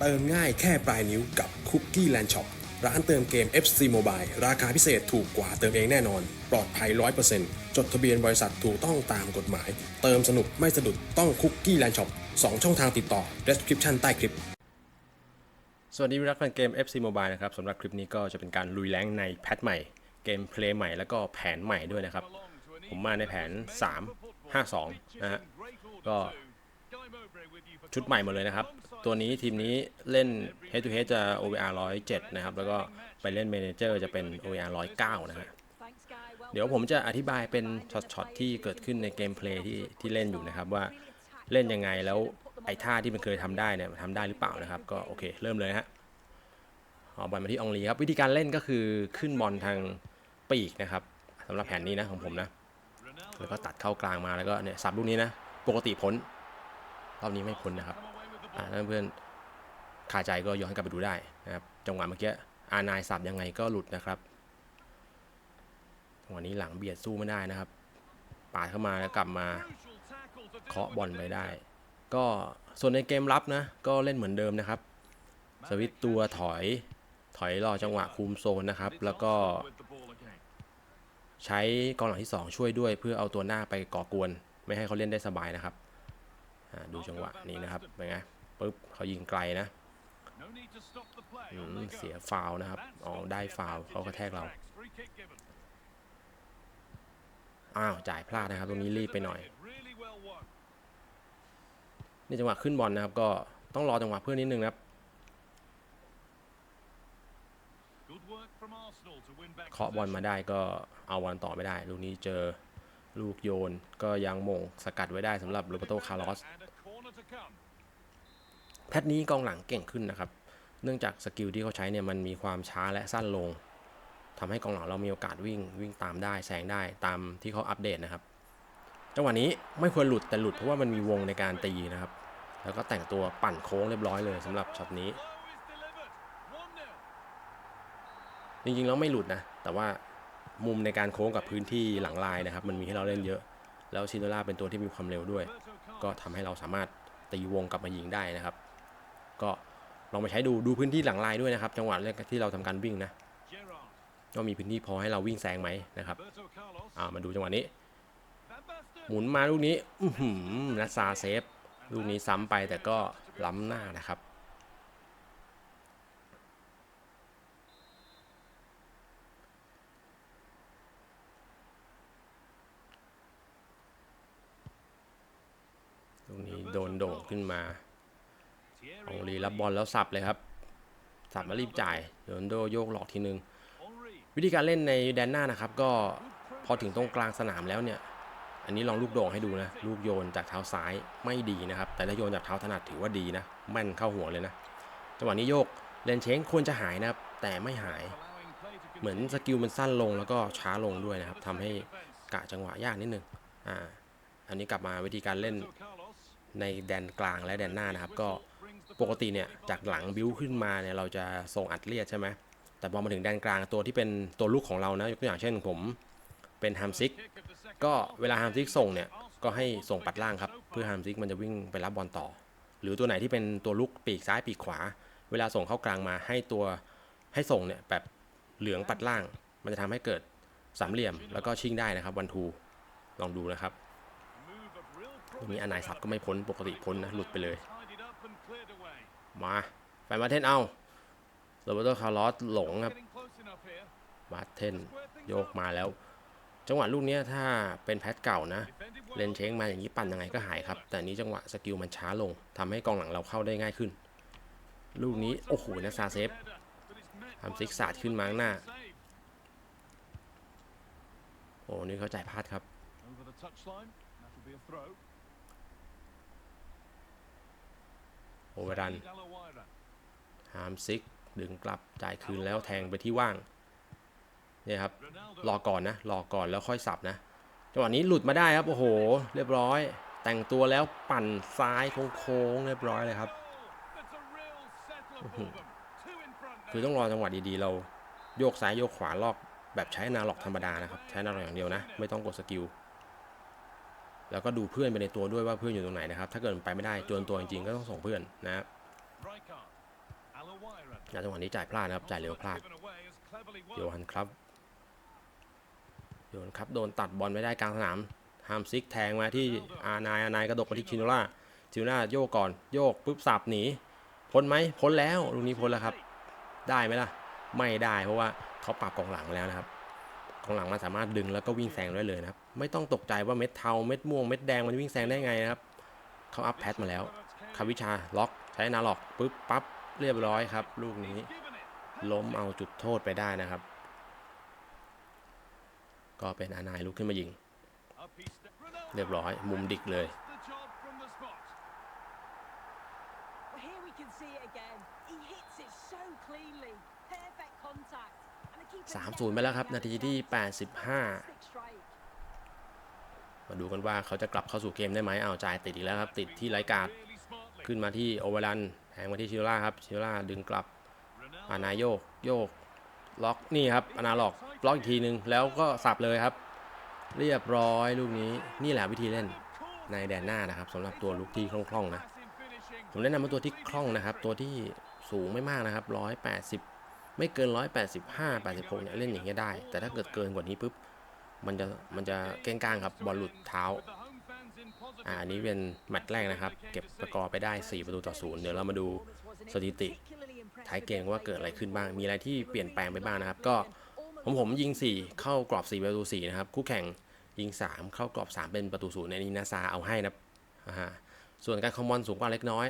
เติมง่ายแค่ปลายนิ้วกับคุกกี้แลนด์ช็อปร้านเติมเกม FC Mobile ราคาพิเศษถูกกว่าเติมเองแน่นอน ปลอดภัย 100%จดทะเบียนบริษัทถูกต้องตามกฎหมาย เติมสนุกไม่สะดุดต้องคุกกี้แลนด์ช็อป2ช่องทางติดต่อ description ใต้คลิป สวัสดีรักแฟนเกม FC Mobile นะครับสำหรับคลิปนี้ก็จะเป็นการลุยแรงในแพทใหม่ เกมเพลย์ใหม่แล้วก็แผนใหม่ด้วยนะครับ ผมมาในแผน 3 5 2 นะฮะก็ ชุดใหม่หมดเลยนะครับ ตัวนี้ทีมนี้เล่น Head to Head จะ OVR 107 นะครับ แล้วก็ไปเล่น Manager จะเป็น OVR 109 นะฮะเดี๋ยวผมจะอธิบายเป็นช็อตๆที่เกิดขึ้นในเกมเพลย์ที่ที่เล่นอยู่นะครับว่าเล่นยังไงแล้วไอ้ท่าที่มันเคยทำได้เนี่ยทำได้หรือเปล่านะครับ ก็โอเค เริ่มเลยฮะเอาบอลมาที่อองลีครับ วิธีการเล่นก็คือขึ้นบอลทางปีกนะครับสำหรับแผนนี้นะของผมนะแล้วก็ตัดเข้ากลางมาแล้วก็เนี่ยสับลูกนี้นะ ปกติพ้น รอบนี้ไม่พ้นนะครับอ่าถ้าเพื่อนคาใจก็ย้อนกลับไปดูได้นะครับ จังหวะเมื่อกี้อานายสับยังไงก็หลุดนะครับจังหวะนี้หลังเบียดสู้ไม่ได้นะครับปาดเข้ามาแล้วกลับมาเคาะบอลไปได้ ก็ส่วนในเกมรับนะ ก็เล่นเหมือนเดิมนะครับ สวิตตัวถอยถอยรอจังหวะคุมโซนนะครับ แล้วก็ ใช้กองหลังที่ 2 ช่วยด้วยเพื่อเอาตัวหน้าไปก่อกวน ไม่ให้เขาเล่นได้สบายนะครับ ดูจังหวะนี้นะครับเป็นไงปุ๊บเขายิงไกลนะเสียฟาวนะครับอ๋อได้ฟาวเขากระแทกเราอ้าวจ่ายพลาดนะครับ ตรงนี้รีบไปหน่อยนี่จังหวะขึ้นบอลนะครับ ก็ต้องรอจังหวะเพื่อนนิดนึงนะครับเคาะบอลมาได้ก็เอาบอลต่อไม่ได้ลูกนี้เจอ ลูกโยนก็ยังมงสกัดไว้ได้สำหรับโรเบโตคาร์ลอสแพทนี้กองหลังเก่งขึ้นนะครับ เนื่องจากสกิลที่เขาใช้เนี่ยมันมีความช้าและสั้นลงทำให้กองหลังเรามีโอกาสวิ่งวิ่งตามได้แซงได้ตามที่เขาอัปเดตนะครับ จังหวะนี้ไม่ควรหลุดแต่หลุดเพราะว่ามันมีวงในการตีนะครับ แล้วก็แต่งตัวปั่นโค้งเรียบร้อยเลยสำหรับช็อตนี้ จริงๆแล้วไม่หลุดนะ แต่ว่า มุมในการโค้งกับพื้นที่หลังลายนะครับ มันมีให้เราเล่นเยอะ แล้วชินโดล่าเป็นตัวที่มีความเร็วด้วย ก็ทำให้เราสามารถตีวงกลับมายิงได้นะครับ ก็ลองไปใช้ดูดูพื้นที่หลังลายด้วยนะครับ จังหวะแรกที่เราทำการวิ่งนะก็มีพื้นที่พอให้เราวิ่งแซงไหมนะครับอ่ามาดูจังหวะนี้ หมุนมาลูกนี้อือหือนัสซาเซฟลูกนี้ซ้ำไปแต่ก็ล้ำหน้านะครับ โดนโด่งขึ้นมาองลีรับบอลแล้วสับเลยครับ สับมารีบจ่ายโดนโดโยกหลอกทีนึง วิธีการเล่นในแดนหน้านะครับ ก็พอถึงตรงกลางสนามแล้วเนี่ย อันนี้ลองลูกโด่งให้ดูนะ ลูกโยนจากเท้าซ้ายไม่ดีนะครับ แต่ถ้าโยนจากเท้าถนัดถือว่าดีนะแม่นเข้าหัวเลยนะ จังหวะนี้โยกเลนเชงควรจะหายนะครับ แต่ไม่หาย เหมือนสกิลมันสั้นลงแล้วก็ช้าลงด้วยนะครับทำให้กะจังหวะยากนิดนึง อ่า อันนี้กลับมาวิธีการเล่น ในแดนกลางและแดนหน้านะครับ ก็ปกติเนี่ยจากหลังบิวขึ้นมาเนี่ยเราจะส่งอัดเลียดใช่ไหมแต่พอมาถึงแดนกลางตัวที่เป็นตัวลูกของเรานะยกตัวอย่างเช่นผมเป็นฮัมซิกก็เวลาฮัมซิกส่งเนี่ยก็ให้ส่งปัดล่างครับ เพื่อฮัมซิกมันจะวิ่งไปรับบอลต่อ หรือตัวไหนที่เป็นตัวลูกปีกซ้ายปีกขวา เวลาส่งเข้ากลางมาให้ตัวให้ส่งเนี่ยแบบเหลืองปัดล่าง มันจะทำให้เกิดสามเหลี่ยมแล้วก็ชิงได้นะครับวันทูลองดูนะครับ ทีนี้อนายสับก็ไม่พ้นปกติพ้นนะ หลุดไปเลย มาแฟนมาเทนเอาโรเบโตคาร์ลอสหลงครับมาเทนโยกมาแล้ว จังหวะลูกนี้ถ้าเป็นแพทเก่านะ เลนเชงมาอย่างนี้ปั่นยังไงก็หายครับ แต่นี้จังหวะสกิลมันช้าลงทำให้กองหลังเราเข้าได้ง่ายขึ้น ลูกนี้ โอ้โหนักซาเซฟทำซิกซาดขึ้นมาข้างหน้า โอ้นี่เขาใจพลาดครับ โอเวอร์รันฮามซิกดึงกลับจ่ายคืนแล้วแทงไปที่ว่างเนี่ยครับรอก่อนนะรอก่อนแล้วค่อยสับนะจังหวะนี้หลุดมาได้ครับโอ้โห เรียบร้อย แต่งตัวแล้วปั่นซ้ายโค้งๆเรียบร้อยเลยครับคือต้องรอจังหวะดีๆ เราโยกซ้ายโยกขวาลอกแบบใช้นาล็อกธรรมดานะครับ ใช้นาล็อกอย่างเดียวนะ ไม่ต้องกดสกิล แล้วก็ดูเพื่อนไปในตัวด้วยว่าเพื่อนอยู่ตรงไหนนะครับ ถ้าเกิดไปไม่ได้จวนตัวจริงๆก็ต้องส่งเพื่อนนะครับจังหวะนี้จ่ายพลาดนะครับ จ่ายเร็วพลาดโยฮันครับโยนครับโดนตัดบอลไม่ได้กลางสนามฮามซิกแทงมาที่อานายอานายกระดกมาที่ชิโนล่าชิโนล่าโยกก่อนโยกปุ๊บสับหนีพ้นไหมพ้นแล้วลูกนี้พ้นแล้วครับ ได้ไหมล่ะ ไม่ได้เพราะว่าเขาปรับกองหลังแล้วนะครับ ข้างหลังมันสามารถดึงแล้วก็วิ่งแซงได้เลยนะครับ ไม่ต้องตกใจว่าเม็ดเทาเม็ดม่วงเม็ดแดงมันวิ่งแซงได้ไงนะครับ เขาอัพแพทมาแล้วคาวิชาล็อกใช้นาล็อกปุ๊บปั๊บเรียบร้อยครับ ลูกนี้ ล้มเอาจุดโทษไปได้นะครับ ก็เป็นอานายลุกขึ้นมายิง เรียบร้อยมุมดิกเลย 3-0 ไปแล้วครับ นาทีที่ 85 มาดูกันว่าเขาจะกลับเข้าสู่เกมได้ไหมเอาวจ่ายติดอีกแล้วครับ ติดที่ไรกาดขึ้นมาที่โอเวอร์ันแทงมาที่ชิโร่าครับชิโร่าดึงกลับอานาโยกโยกล็อกนี่ครับอนาล็อกล็อกอีกทีนึงแล้วก็สับเลยครับ เรียบร้อยลูกนี้นี่แหละวิธีเล่นในแดนหน้านะครับสำหรับตัวลุกที่คล่องๆนะผมแนะนำว่าตัวที่คล่องนะครับ ตัวที่สูงไม่มากนะครับ180 ไม่เกิน 185 86เนี่ยเล่นอย่างเงี้ยได้ แต่ถ้าเกิดเกินกว่านี้ปุ๊บมันจะมันจะเก้งก้างครับบอลหลุดเท้าอ่าอันนี้เป็นแมตช์แรกนะครับ เก็บสกอร์ไปได้ 4 ประตูต่อศูนย์เดี๋ยวเรามาดูสถิติท้ายเกมว่าเกิดอะไรขึ้นบ้าง มีอะไรที่เปลี่ยนแปลงไปบ้างนะครับ ก็ผมผมยิง 4 เข้ากรอบ 4 ประตู 4 นะครับ คู่แข่งยิง 3 เข้ากรอบ 3 เป็นประตูศูนย์ในนี้นาซาเอาให้นะฮะส่วนการคอมบอลสูงกว่าเล็กน้อย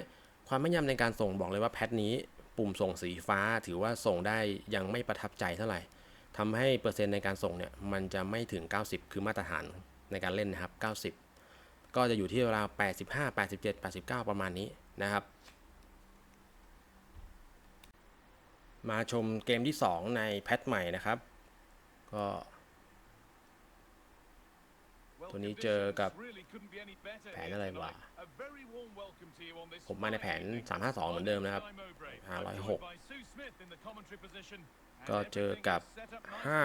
ความแม่นยำในการส่งบอกเลยว่าแพทนี้ ปุ่มส่งสีฟ้าถือว่าส่งได้ยังไม่ประทับใจเท่าไหร่ทำให้เปอร์เซ็นต์ในการส่งเนี่ยมันจะไม่ถึง 90 คือมาตรฐานในการเล่นนะครับ 90 ก็จะอยู่ที่ราว85 87 89 ประมาณนี้นะครับ มาชมเกมที่ 2 ในแพทใหม่นะครับ ก็ ตัวนี้เจอกับแผแผนนอะอะไรไรวะวะผมมาในแผน 352 เหมือนเดิมนะครับ 506 ก็เจอกับห้า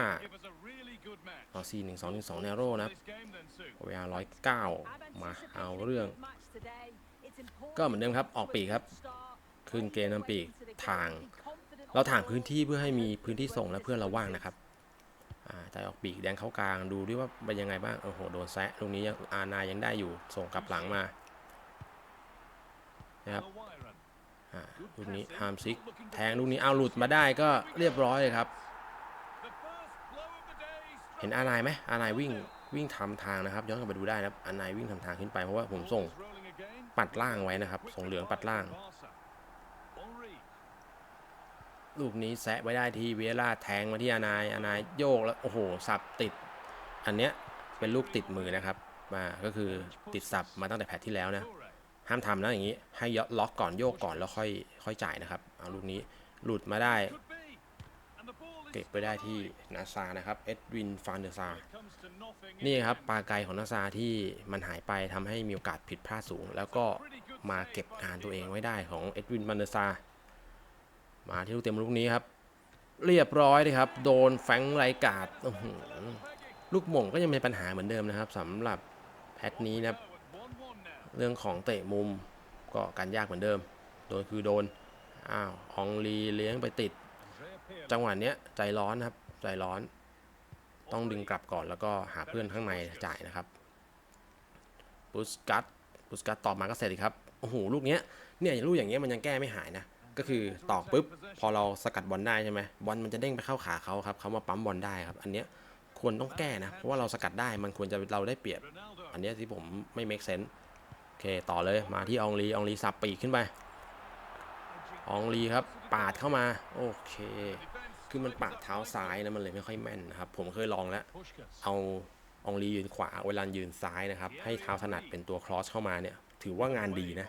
5เอา4 1 2 1 2แนโร่นะครับเวลา109 มาเอาเรื่อง ก็เหมือนเดิมครับ ออกปีกครับ ขึ้นเกมนำปีกทาง เราถ่างพื้นที่เพื่อให้มีพื้นที่ส่งและเพื่อนเราว่างนะครับอ่า จ่ายออกปีกแดงเข้ากลางดูดิว่าเป็นยังไงบ้างโอ้โหโดนแซะตรงนี้ยังอานายังได้อยู่ส่งกลับหลังมานะครับลูกนี้ฮามซิกแทงลูกนี้เอาหลุดมาได้ก็เรียบร้อยเลยครับ เห็นอานายไหมอานายวิ่งวิ่งทำทางนะครับ ย้อนกลับไปดูได้นะครับอานายวิ่งทำทางขึ้นไปเพราะว่าผมส่งปัดล่างไว้นะครับ ส่งเหลืองปัดล่าง ลูกนี้แซะไว้ได้ที่เวียล่าแทงมาที่อานายอานายโยกแล้วโอ้โหสับติด อันเนี้ยเป็นลูกติดมือนะครับมาก็คือติดสับมาตั้งแต่แพทที่แล้วนะห้ามทำนะอย่างนี้ให้ยล็อกก่อนโยกก่อนแล้วค่อยค่อยจ่ายนะครับเอาลูกนี้หลุดมาได้เก็บไปได้ที่นาซานะครับเอ็ดวินฟานเดอร์ซานี่ครับปลาไกของนาซาที่มันหายไปทำให้มีโอกาสผิดพลาดสูง แล้วก็มาเก็บงานตัวเองไว้ได้ของเอ็ดวินฟานเดอร์ซา มาที่ลูกเต็มลูกนี้ครับ เรียบร้อยเลยครับ โดนแฟงไรกาดลูกหม่งก็ยังเป็นปัญหาเหมือนเดิมนะครับสำหรับแพทนี้นะครับเรื่องของเตะมุมก็การยากเหมือนเดิม โดนคือโดน อ้าวอองลีเลี้ยงไปติด จังหวะเนี้ยใจร้อนครับ ใจร้อน ต้องดึงกลับก่อนแล้วก็หาเพื่อนข้างในจ่ายนะครับบุสกัตบุสกัตตอบมาก็เสร็จครับ โอ้โห ลูกเนี้ย เนี่ยลูกอย่างเงี้ยมันยังแก้ไม่หายนะ ก็คือตอกปุ๊บพอเราสกัดบอลได้ใช่ไหมบอลมันจะเด้งไปเข้าขาเขาครับเขามาปั๊มบอลได้ครับ อันเนี้ยควรต้องแก้นะ เพราะว่าเราสกัดได้มันควรจะเราได้เปรียบ อันเนี้ยที่ผมไม่ make sense โอเคต่อเลยมาที่อองลีอองลีสับปีกขึ้นไปอองลีครับปาดเข้ามาโอเคคือมันปาดเท้าซ้ายนะมันเลยไม่ค่อยแม่นนะครับผมเคยลองแล้วเอาอองลียืนขวาเวลายืนซ้ายนะครับให้เท้าถนัดเป็นตัวครอสเข้ามาเนี่ยถือว่างานดีนะ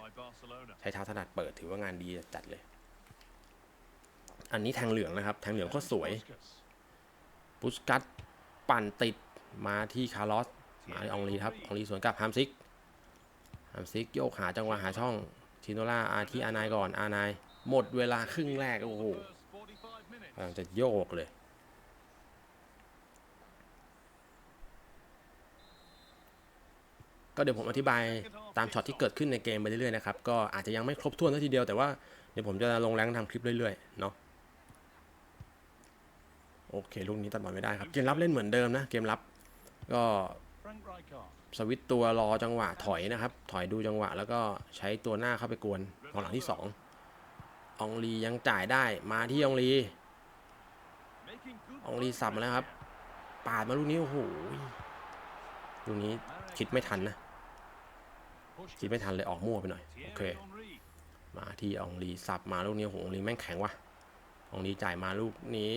ใช้เท้าถนัดเปิดถือว่างานดีจัดเลย อันนี้แทงเหลืองนะครับ แทงเหลืองก็สวยปุสกัตปั่นติดมาที่คาร์ลอสมาที่องลีครับอองลีสวนกลับฮามซิกฮามซิกโยกหาจังหวะหาช่องชิโนล่าอาที่อานายก่อนอานายหมดเวลาครึ่งแรกโอ้โหกำลังจะโยกเลยก็เดี๋ยวผมอธิบายตามช็อตที่เกิดขึ้นในเกมไปเรื่อยๆนะครับ ก็อาจจะยังไม่ครบถ้วนทีเดียวแต่ว่าเดี๋ยวผมจะลงแรงทำคลิปเรื่อยๆเนาะ โอเคลูกนี้ตัดบอลไม่ได้ครับ เกมรับเล่นเหมือนเดิมนะ เกมรับก็สวิตตัวรอจังหวะถอยนะครับ ถอยดูจังหวะ แล้วก็ใช้ตัวหน้าเข้าไปกวนกองหลังที่สององลียังจ่ายได้มาที่องลีองลีสับมาแล้วครับปาดมาลูกนี้โอ้โหลูกนี้คิดไม่ทันนะคิดไม่ทันเลยออกมั่วไปหน่อยโอเค มาที่องลีสับมาลูกนี้โอ้โหอองลีแม่งแข็งว่ะ อองลีจ่ายมาลูกนี้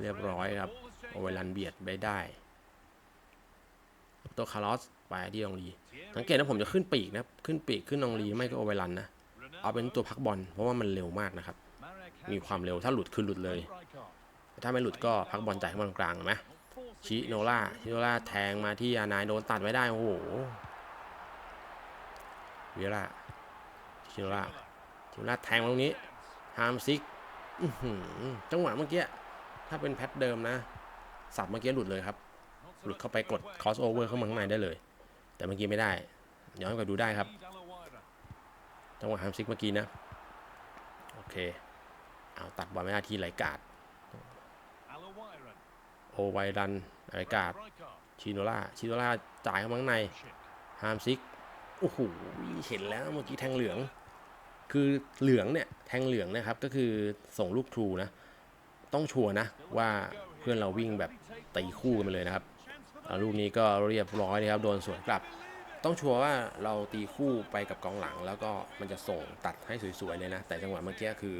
เรียบร้อยครับโอเวลันเบียดไปได้ตัวคาร์ลอสไปที่อองลีสังเกตนะผมจะขึ้นปีกนะขึ้นปีกขึ้นอองลีไม่ก็โอเวลันนะเอาเป็นตัวพักบอลเพราะว่ามันเร็วมากนะครับ มีความเร็วถ้าหลุดคือหลุดเลย ถ้าไม่หลุดก็พักบอลจ่ายข้บอลกลางเห็นไหมชิโนล่าชิโนล่าแทงมาที่อานายโดนตัดไว้ได้โอ้โหเวียร่าชิโนล่าชิโนล่าแทงมาตรงนี้ฮามซิก จังหวะเมื่อกี้ถ้าเป็นแพทเดิมนะ สับเมื่อกี้หลุดเลยครับ หลุดเข้าไปกด cross over เข้ามาข้างในได้เลย แต่เมื่อกี้ไม่ได้ย้อนกลับดูได้ครับ จังหวะฮามซิกเมื่อกี้นะ โอเค เอาตัดบอลไม่ได้ที่ไหลกาดโอไวรันไหลกาดชิโนล่าชิโนล่าจ่ายเข้ามาข้างในฮามซิกโอ้โหเห็นแล้วเมื่อกี้แทงเหลือง คือเหลืองเนี่ยแทงเหลืองนะครับก็คือส่งลูกทรูนะ ต้องชัวร์นะว่าเพื่อนเราวิ่งแบบตีคู่กันไปเลยนะครับลูกนี้ก็เรียบร้อยนะครับโดนสวนกลับ ต้องชัวร์ว่าเราตีคู่ไปกับกองหลัง แล้วก็มันจะส่งตัดให้สวยๆเลยนะ แต่จังหวะเมื่อกี้คือ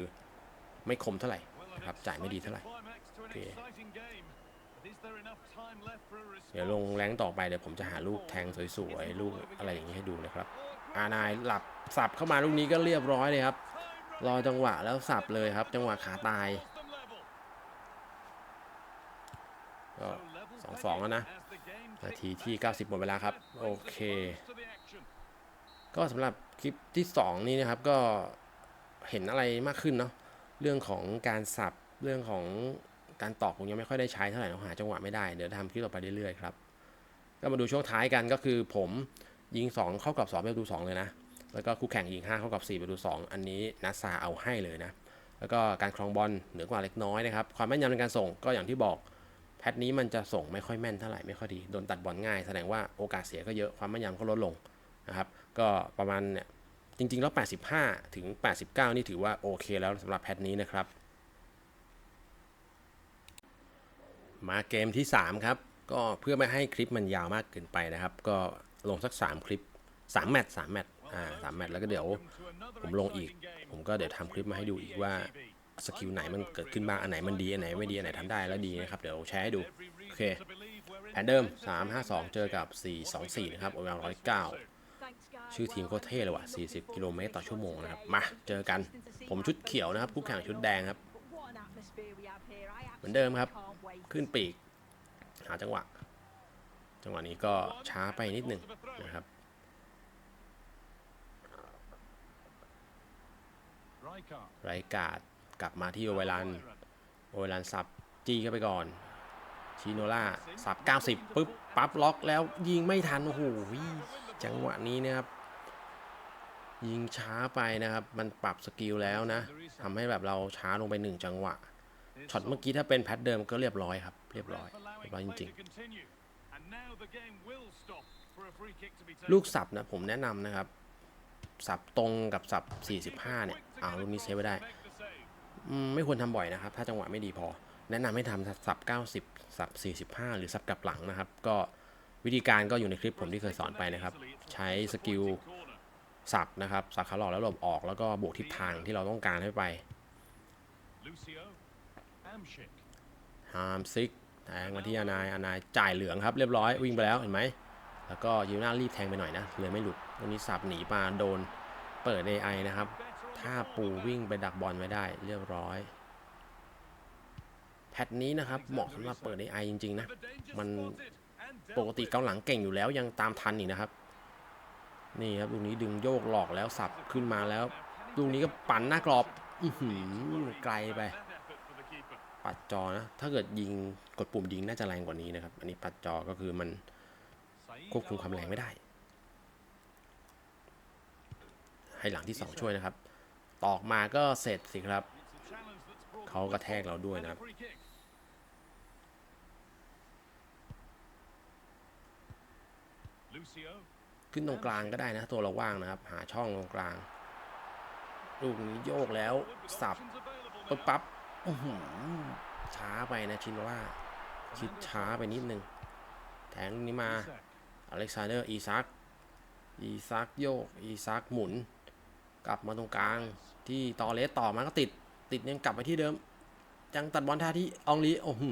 ไม่คมเท่าไหร่นะครับจ่ายไม่ดีเท่าไหร่ climax to an Okay. exciting game. But is there enough time left for a response? เดี๋ยวลงแรงต่อไปเดี๋ยวผมจะหาลูกแทงสวยๆลูกอะไรอย่างนี้ให้ดูนะครับ อานายหลับสับเข้ามาลูกนี้ก็เรียบร้อยเลยครับ รอจังหวะแล้วสับเลยครับ จังหวะขาตายก็สองสองแล้วนะ นาทีที่ 90 หมดเวลาครับ โอเค ก็สำหรับคลิปที่ 2 นี้นะครับก็เห็นอะไรมากขึ้นเนาะเรื่องของการสับเรื่องของการตอกผมยังไม่ค่อยได้ใช้เท่าไหร่เราหาจังหวะไม่ได้ เดี๋ยวทำคลิปต่อไปเรื่อยๆครับ ก็มาดูช่วงท้ายกันก็คือผม ยิง 2 เข้ากับ2ประตู2เลยนะ แล้วก็คู่แข่งยิง 5 เข้ากับ 4 ประตู 2 อันนี้นัสซาเอาให้เลยนะ แล้วก็การครองบอลเหนือกว่าเล็กน้อยนะครับ ความแม่นยำในการส่งก็อย่างที่บอก แพทนี้มันจะส่งไม่ค่อยแม่นเท่าไหร่ไม่ค่อยดี โดนตัดบอลง่าย แสดงว่าโอกาสเสียก็เยอะความแม่นยำก็ลดลงนะครับ ก็ประมาณเนี่ยจริงๆ แล้ว 85 ถึง 89 นี่ถือว่าโอเคแล้วสำหรับแพทนี้นะครับ มาเกมที่ 3 ครับ ก็เพื่อไม่ให้คลิปมันยาวมากเกินไปนะครับ ก็ ลงสัก 3 คลิป 3 แมตช์3แมตช์อ่าสามแมตช์แล้วก็เดี๋ยวผมลงอีก ผมก็เดี๋ยวทำคลิปมาให้ดูอีกว่าสกิลไหนมันเกิดขึ้นบ้าง อันไหนมันดี อันไหนไม่ดี อันไหนทำได้แล้วดีนะครับ เดี๋ยวแชร์ให้ดู โอเค แผนเดิม 352 เจอกับ 424 นะครับโอเวอร์109 Thanks, guys. ชื่อทีมโคตรเท่เลยว่ะ 40 กิโลเมตรต่อชั่วโมงนะครับ มา เจอกัน ผมชุดเขียวนะครับ คู่แข่งชุดแดงครับ เหมือนเดิมครับ ขึ้นปีก หาจังหวะ จังหวะนี้ก็ช้าไปนิดหนึ่งนะครับไรกาดกลับมาที่โอเวลัน โอเวลันสับจี้เข้าไปก่อน ชิโนล่าสับ 90ปุ๊บปั๊บล็อกแล้วยิงไม่ทัน โอ้โหจังหวะนี้นะครับ ยิงช้าไปนะครับ มันปรับสกิลแล้วนะทำให้แบบเราช้าลงไปหนึ่งจังหวะช็อตเมื่อกี้ถ้าเป็นแพทเดิมก็เรียบร้อยครับ เรียบร้อยเรียบร้อยจริงๆ ลูกสับนะผมแนะนำนะครับ สับตรงกับสับ 45 เนี่ยเอาลูกนี้เซฟไว้ได้อืมไม่ควรทำบ่อยนะครับ ถ้าจังหวะไม่ดีพอ แนะนำให้ทำสับ 90 สับ 45 หรือสับกลับหลังนะครับ ก็วิธีการก็อยู่ในคลิปผมที่เคยสอนไปนะครับ ใช้สกิลสับนะครับสับขาหลอกแล้วหลบออกแล้วก็บวกทิศทางที่เราต้องการให้ไป Lucio. Amshik. ฮามซิก แทงมาที่อานายอานายจ่ายเหลืองครับเรียบร้อยวิ่งไปแล้วเห็นไหมแล้วก็ยูน่ารีบแทงไปหน่อยนะเลยไม่หลุดวันนี้สับหนีมาโดนเปิด AI นะครับ ถ้าปูวิ่งไปดักบอลไว้ได้เรียบร้อย แพทนี้นะครับเหมาะสำหรับเปิด AI จริงๆนะ มันปกติเกาหลังเก่งอยู่แล้วยังตามทันอีกนะครับ นี่ครับลูกนี้ดึงโยกหลอกแล้วสับขึ้นมาแล้วลูกนี้ก็ปั่นหน้ากรอบ อือหือไกลไป ปัดจอนะ ถ้าเกิดยิง กดปุ่มยิงน่าจะแรงกว่านี้นะครับ อันนี้ปัดจอก็คือมันควบคุมความแรงไม่ได้ ให้หลังที่ 2 ช่วยนะครับ ตอกมาก็เสร็จสิครับ เขากระแทกเราด้วยนะครับขึ้นตรงกลางก็ได้นะ ตัวเราว่างนะครับ หาช่องตรงกลาง ลูกนี้โยกแล้ว สับปึ๊บปั๊บอื้อหือช้าไปนะชินว่า ชิดช้าไปนิดนึง แทงนี้มา อเล็กซานเดอร์ อีซัก อีซักโยก อีซักหมุน กลับมาตรงกลาง ที่ตอเลสต่อมาก็ติด ติดยังกลับไปที่เดิมจังตัดบอลท่าที่อองลีโอ้โห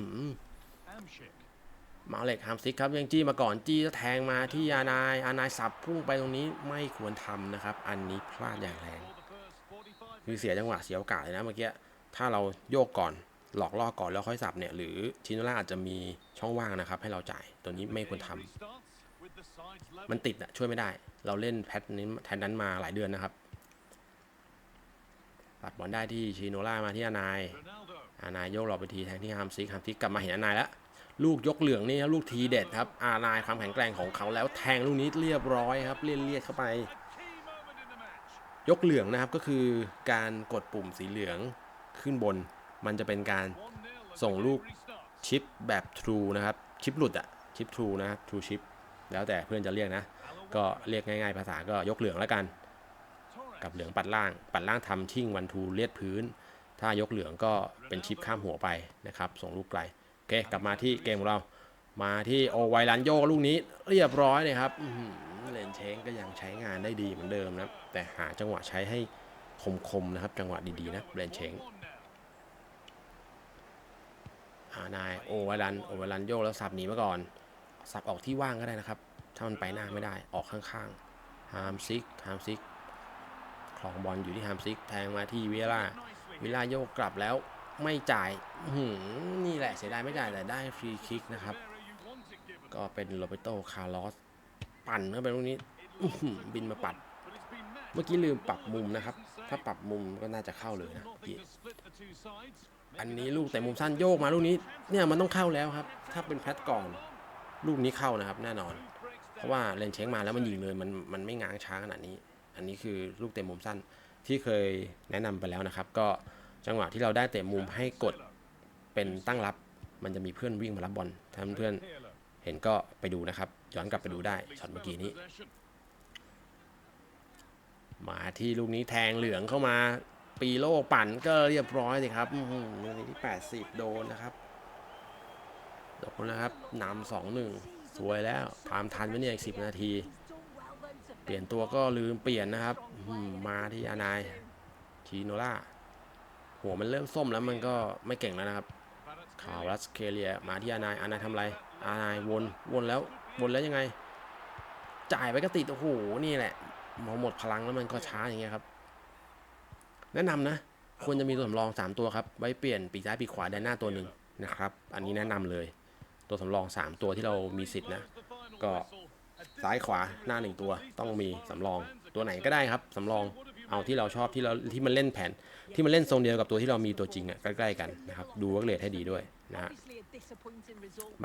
Amshik. มาเล็กฮามซิกครับยังจี้มาก่อนจี้แล้วแทงมาที่อานายอานายสับพุ่งไปตรงนี้ไม่ควรทำนะครับ อันนี้พลาดอย่างแรงคือเสียจังหวะเสียโอกาสเลยนะเมื่อกี้ถ้าเราโยกก่อน หลอกล่อก่อนแล้วค่อยสับเนี่ยหรือชิโนล่าอาจจะมีช่องว่างนะครับ ให้เราจ่ายตัวนี้ไม่ควรทำ restarts with the sides level. มันติดอะช่วยไม่ได้ เราเล่นแพทนี้แทนนั้นมาหลายเดือนนะครับปัดบอลได้ที่ชิโนล่ามาที่อานายอานายโยกหลอกไปทีแทงที่ฮามซิกฮามซิกกลับมาเห็นอานายแล้วลูกยกเหลืองนี่ครับลูกทีเด็ดครับ อานายความแข็งแกร่งของเขาแล้วแทงลูกนี้เรียบร้อยครับเลียนเลียดเข้าไป ยกเหลืองนะครับก็คือการกดปุ่มสีเหลืองขึ้นบน มันจะเป็นการส่งลูกชิปแบบ True นะครับ ชิปหลุดอะชิป True นะครับ True ชิปแล้วแต่เพื่อนจะเรียกนะ ก็เรียกง่าย ๆ ภาษาก็ยกเหลืองแล้วกัน กับเหลืองปัดล่าง ปัดล่างทำชิ่งวันทูเลียดพื้น ถ้ายกเหลืองก็เป็นชิปข้ามหัวไปนะครับ ส่งลูกไกล โอเค กลับมาที่เกมของเรา มาที่โอไวรันโยกลูกนี้เรียบร้อยเลยครับเลนเชงก็ยังใช้งานได้ดีเหมือนเดิมนะ แต่หาจังหวะใช้ให้คมๆนะครับ จังหวะดีๆนะเลนเชง อานายโอไวรันโอไวรันโยกแล้วสับหนีมาก่อน สับออกที่ว่างก็ได้นะครับ ถ้ามันไปหน้าไม่ได้ออกข้างๆฮามซิกฮามซิกคลองบอลอยู่ที่ฮามซิกแทงมาที่วิล่าวิลาโยกกลับแล้วไม่จ่ายหืนี่แหละเสียดายไม่จ่ายแต่ได้ฟรีคิกนะครับ ก็เป็นโรเบโตคาร์ลอสปั่นเข้าไปตรงนี้บินมาปัด เมื่อกี้ลืมปรับมุมนะครับ ถ้าปรับมุมก็น่าจะเข้าเลยนะ อันนี้ลูกแต่มุมสั้นโยกมาลูกนี้เนี่ยมันต้องเข้าแล้วครับ ถ้าเป็นแพทก่อนลูกนี้เข้านะครับ แน่นอน เพราะว่าเลนเช้งมาแล้วมันยิงเลยมันมันไม่ง้างช้าขนาดนี้ อันนี้คือลูกเตะมุมสั้นที่เคยแนะนำไปแล้วนะครับ ก็จังหวะที่เราได้เตะมุมให้กดเป็นตั้งรับ มันจะมีเพื่อนวิ่งมารับบอลถ้าเพื่อนเห็นก็ไปดูนะครับ ย้อนกลับไปดูได้ช็อตเมื่อกี้นี้มาที่ลูกนี้แทงเหลืองเข้ามา ปีโลปั่นก็เรียบร้อยเลยครับอื้อหือลูกนี้ที่ 80 โดนนะครับ โดนนะครับนำสองหนึ่งสวยแล้วตามทันไหมเนี่ยอีกสินาที เปลี่ยนตัวก็ลืมเปลี่ยนนะครับมาที่อานายทีโนล่าหัวมันเริ่มส้มแล้วมันก็ไม่เก่งแล้วนะครับคารัสเคเลียมาที่อานายอานายทำไรอานายวนวนแล้ววนแล้วยังไง จ่ายไปก็ติดโอ้โหนี่แหละหมดพลังแล้วมันก็ช้าอย่างเงี้ยครับ แนะนำนะควรจะมีตัวสำรอง 3 ตัวครับ ไว้เปลี่ยนปีกซ้ายปีกขวาแดนหน้าตัวหนึ่งนะครับ อันนี้แนะนำเลย ตัวสำรอง 3 ตัวที่เรามีสิทธิ์นะ ก็ซ้ายขวาหน้า1ตัวต้องมีสำรองตัวไหนก็ได้ครับสำรองเอาที่เราชอบที่เราที่มันเล่นแผน ที่มันเล่นทรงเดียวกับตัวที่เรามีตัวจริงอะใกล้ๆกันนะครับดูวิร์กเรทให้ดีด้วยนะฮะ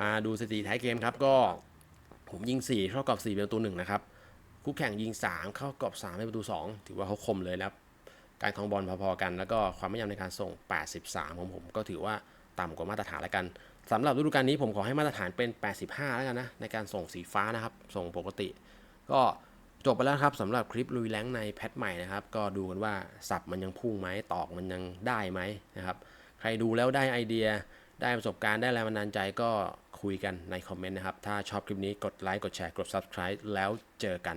มาดูสถิติท้ายเกมครับก็ผมยิง 4 เข้ากรอบ4เป็นประตู1นะครับคู่แข่งยิง 3 เข้ากรอบ3เป็นประตู 2 ถือว่าเขาคมเลยนะครับ การครองบอลพอๆกัน แล้วก็ความไม่นยำในการส่ง 83 ของผมก็ถือว่าต่ำกว่ามาตรฐานแล้วกันสำหรับฤดูกาลนี้ผมขอให้มาตรฐานเป็น 85 แล้วกันนะในการส่งสีฟ้านะครับ ส่งปกติ ก็จบไปแล้วครับสำหรับคลิปลุยแรงในแพทใหม่นะครับ ก็ดูกันว่าสับมันยังพุ่งไหมตอกมันยังได้ไหมนะครับ ใครดูแล้วได้ไอเดียได้ประสบการณ์ได้แรงบันดาลใจก็คุยกันในคอมเมนต์นะครับ ถ้าชอบคลิปนี้กดไลค์กดแชร์กด subscribe แล้วเจอกัน